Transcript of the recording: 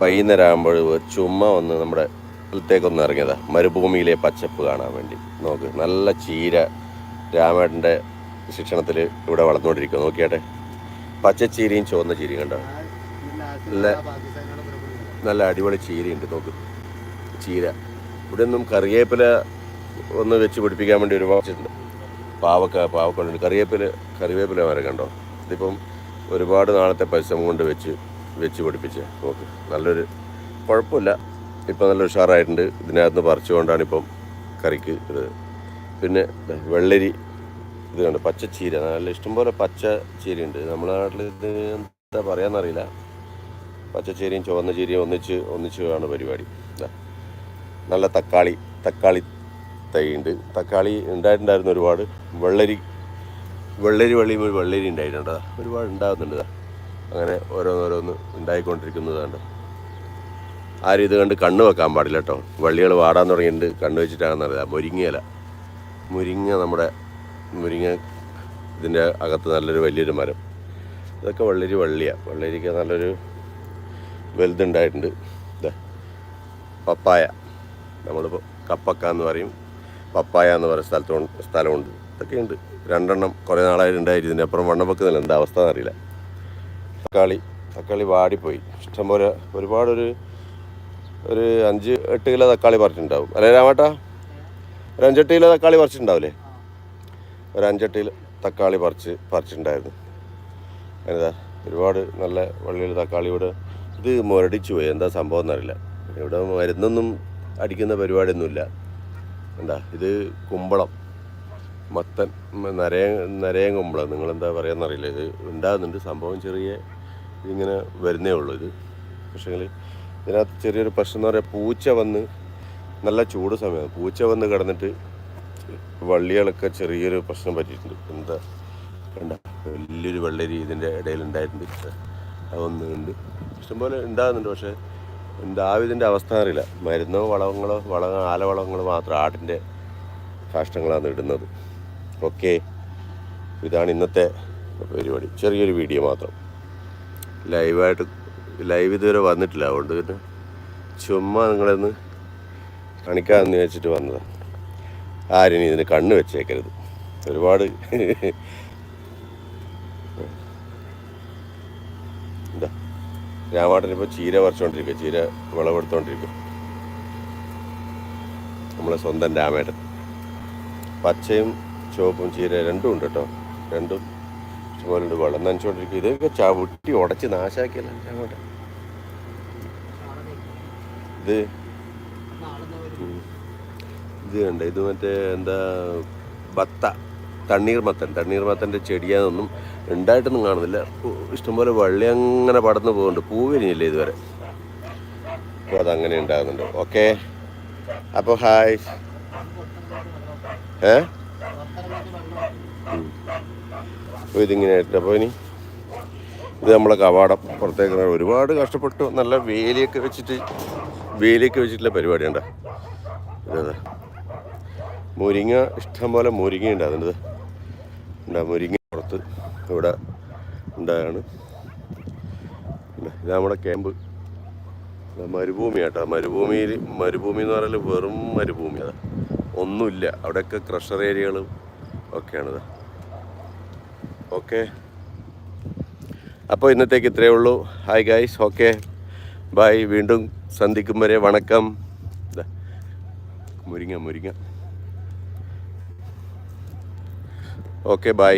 വൈകുന്നേരം ആകുമ്പോൾ ചുമ്മാ ഒന്ന് നമ്മുടെ സ്ഥലത്തേക്കൊന്ന് ഇറങ്ങിയതാ. മരുഭൂമിയിലെ പച്ചപ്പ് കാണാൻ വേണ്ടി. നോക്ക് നല്ല ചീര രാമേട്ടന്റെ ശിക്ഷണത്തിൽ ഇവിടെ വളർന്നുകൊണ്ടിരിക്കുക നോക്കിയാട്ടെ. പച്ചച്ചീരയും ചുവന്ന ചീരയും കണ്ടോ? നല്ല നല്ല അടിപൊളി ചീരയുണ്ട്. നോക്ക് ചീര. ഇവിടെ ഒന്നും കറിവേപ്പില ഒന്ന് വെച്ച് പിടിപ്പിക്കാൻ വേണ്ടി ഒരുപാട് വാച്ചിട്ടുണ്ട്. പാവക്ക പാവക്കളുണ്ട് കറിവേപ്പില കറിവേപ്പില വരെ കണ്ടോ? ഇതിപ്പം ഒരുപാട് നാളത്തെ പരിശ്രമം കൊണ്ട് വെച്ച് വെച്ച് പഠിപ്പിച്ചേ. നോക്ക് നല്ലൊരു കുഴപ്പമില്ല. ഇപ്പം നല്ല ഉഷാറായിട്ടുണ്ട്. ഇതിനകത്ത് പറിച്ചുകൊണ്ടാണ് ഇപ്പം കറിക്ക് ഇത്. പിന്നെ വെള്ളരി ഇത് കണ്ട്? പച്ച ചീര നല്ല ഇഷ്ടംപോലെ പച്ച ചീരയുണ്ട് നമ്മുടെ നാട്ടിൽ ഇത് എന്താ പറയാമെന്നറിയില്ല പച്ചച്ചീരയും ചുവന്ന ചീരയും ഒന്നിച്ച് ഒന്നിച്ച് ആണ് പരിപാടി. നല്ല തക്കാളി തക്കാളി തൈയുണ്ട് തക്കാളി ഉണ്ടായിട്ടുണ്ടായിരുന്നു ഒരുപാട്. വെള്ളരി വെള്ളരി വള്ളിയും ഒരു വെള്ളരി ഉണ്ടായിട്ടുണ്ട്. ഒരുപാട് ഉണ്ടാകുന്നുണ്ട്. അങ്ങനെ ഓരോന്നോരോന്ന് ഉണ്ടായിക്കൊണ്ടിരിക്കുന്നതാണ്. ആരും ഇത് കണ്ട് കണ്ണ് വെക്കാൻ പാടില്ല കേട്ടോ. വള്ളികൾ വാടാൻ തുടങ്ങിയിട്ടുണ്ട്. കണ്ണ് വെച്ചിട്ടാണെന്നറിയാം മുരിങ്ങയില. മുരിങ്ങ നമ്മുടെ മുരിങ്ങ ഇതിന്റെ അകത്ത് നല്ലൊരു വലിയൊരു മരം. ഇതൊക്കെ വള്ളരി വള്ളിയാണ് വള്ളരിക്ക് നല്ലൊരു വലുതുണ്ടായിട്ടുണ്ട്. പപ്പായ. നമ്മളിപ്പോൾ കപ്പക്ക എന്ന് പറയും. പപ്പായ എന്ന് പറയുന്ന സ്ഥലത്തുണ്ട് സ്ഥലമുണ്ട്. ഇതൊക്കെയുണ്ട്. രണ്ടെണ്ണം കുറേ നാളായിട്ട് ഉണ്ടായിട്ട് ഇതിന്റെ അപ്പുറം എന്താ അവസ്ഥ എന്നറിയില്ല. തക്കാളി. തക്കാളി വാടിപ്പോയി. ഇഷ്ടംപോലെ ഒരുപാടൊരു ഒരു അഞ്ച് എട്ട് കിലോ തക്കാളി പറിച്ചിട്ടുണ്ടാവും. അല്ലേ രാമേട്ടാ? ഒരു അഞ്ചെട്ട് കിലോ തക്കാളി പറിച്ചിട്ടുണ്ടാവില്ലേ ഒരു അഞ്ചെട്ട് കിലോ തക്കാളി പറിച്ച് പറിച്ചിട്ടുണ്ടായിരുന്നു. എന്താ ഒരുപാട് നല്ല വള്ളിയിൽ തക്കാളി ഇവിടെ ഇത് മുരടിച്ചു പോയി. എന്താ സംഭവം എന്നറിയില്ല. ഇവിടെ മരുന്നൊന്നും അടിക്കുന്ന പരിപാടിയൊന്നുമില്ല. എന്താ ഇത് കുമ്പളം. മത്തൻ നരയ നരയൻ കുമ്പളം. നിങ്ങളെന്താ പറയുക എന്നറിയില്ല ഇത് ഉണ്ടാകുന്നുണ്ട്. സംഭവം ചെറിയ ഇതിങ്ങനെ വരുന്നേ ഉള്ളൂ ഇത്. പക്ഷേ ഇതിനകത്ത് ചെറിയൊരു പ്രശ്നം എന്ന് പറയുക പൂച്ച വന്ന് നല്ല ചൂട് സമയമാണ്. പൂച്ച വന്ന് കിടന്നിട്ട് വള്ളികളൊക്കെ ചെറിയൊരു പ്രശ്നം പറ്റിയിട്ടുണ്ട്. എന്താ കണ്ട? വലിയൊരു വെള്ളരി ഇതിന്റെ ഇടയിൽ ഉണ്ടായിട്ടുണ്ട്. അതൊന്നുണ്ട് ഇഷ്ടംപോലെ ഉണ്ടാകുന്നുണ്ട്. പക്ഷേ ഉണ്ടാവും ഇതിന്റെ അവസ്ഥ അറിയില്ല. മരുന്നോ വളങ്ങളോ വള ആലവളങ്ങളോ മാത്രം ആടിന്റെ കാഷ്ടങ്ങളാണ് ഇടുന്നത്. ഓക്കെ. ഇതാണ് ഇന്നത്തെ പരിപാടി. ചെറിയൊരു വീഡിയോ മാത്രം. ലൈവായിട്ട് ലൈവ് ഇതുവരെ വന്നിട്ടില്ല. അതുകൊണ്ട് പിന്നെ ചുമ്മാ നിങ്ങളെന്ന് കാണിക്കാമെന്ന് വെച്ചിട്ട് വന്നതാണ് ആരും ഇതിന് കണ്ണ് വെച്ചേക്കരുത്. ഒരുപാട് എന്താ? രാമാട്ടൻ ഇപ്പോൾ ചീര പറിച്ചുകൊണ്ടിരിക്കുക ചീര വിളവെടുത്തോണ്ടിരിക്കും നമ്മളെ സ്വന്തം രാമേട്ടൻ. പച്ചയും ചുവപ്പും ചീര രണ്ടും ഉണ്ട് കേട്ടോ. രണ്ടും ഉണ്ട് വെള്ളം നനച്ചുകൊണ്ടിരിക്കും ഇതൊക്കെ ചവിട്ടി ഉടച്ച് നാശാക്കിയല്ല? അങ്ങോട്ട്. ഇത്. ഇത് കണ്ട? ഇത് മറ്റേ എന്താ ബത്ത. തണ്ണീർമത്തൻ തണ്ണീർമത്തന്റെ ചെടിയാന്നൊന്നും ഉണ്ടായിട്ടൊന്നും കാണുന്നില്ല. ഇഷ്ടംപോലെ വള്ളി അങ്ങനെ പടന്നു പോകുന്നുണ്ട്. പൂവിനിയില്ല ഇതുവരെ? അപ്പോൾ അതങ്ങനെ ഉണ്ടാകുന്നുണ്ട്. ഓക്കെ. അപ്പോൾ ഹായ്. ഏ. അപ്പോൾ ഇതിങ്ങനെ ആയിട്ട്. അപ്പോൾ ഇനി ഇത് നമ്മളെ കവാടം പുറത്തേക്ക് ഒരുപാട് കഷ്ടപ്പെട്ടു. നല്ല വേലിയൊക്കെ വെച്ചിട്ട് വേലിയൊക്കെ വെച്ചിട്ടുള്ള പരിപാടിയുണ്ട് ഇതാ. മുരിങ്ങ ഇഷ്ടംപോലെ മുരിങ്ങ ഉണ്ട് അതിന്റെ ഉണ്ടാ മുരിങ്ങ പുറത്ത് ഇവിടെ ഉണ്ടായാണ്. ഇതാ നമ്മുടെ ക്യാമ്പ്. മരുഭൂമിയാട്ടോ മരുഭൂമിയിൽ മരുഭൂമി എന്ന് പറഞ്ഞാൽ വെറും മരുഭൂമി അതാ. ഒന്നുമില്ല. അവിടെയൊക്കെ ക്രഷർ ഏരിയകളും ഒക്കെയാണിത്. ഓക്കെ. അപ്പോൾ ഇന്നത്തേക്ക് ഇത്രയേ ഉള്ളൂ. ഹായ് ഗൈസ് ഓക്കെ ബായ് വീണ്ടും സന്ധിക്കും വരെ. വണക്കം. മുരിങ്ങ മുരിങ്ങ. Okay bye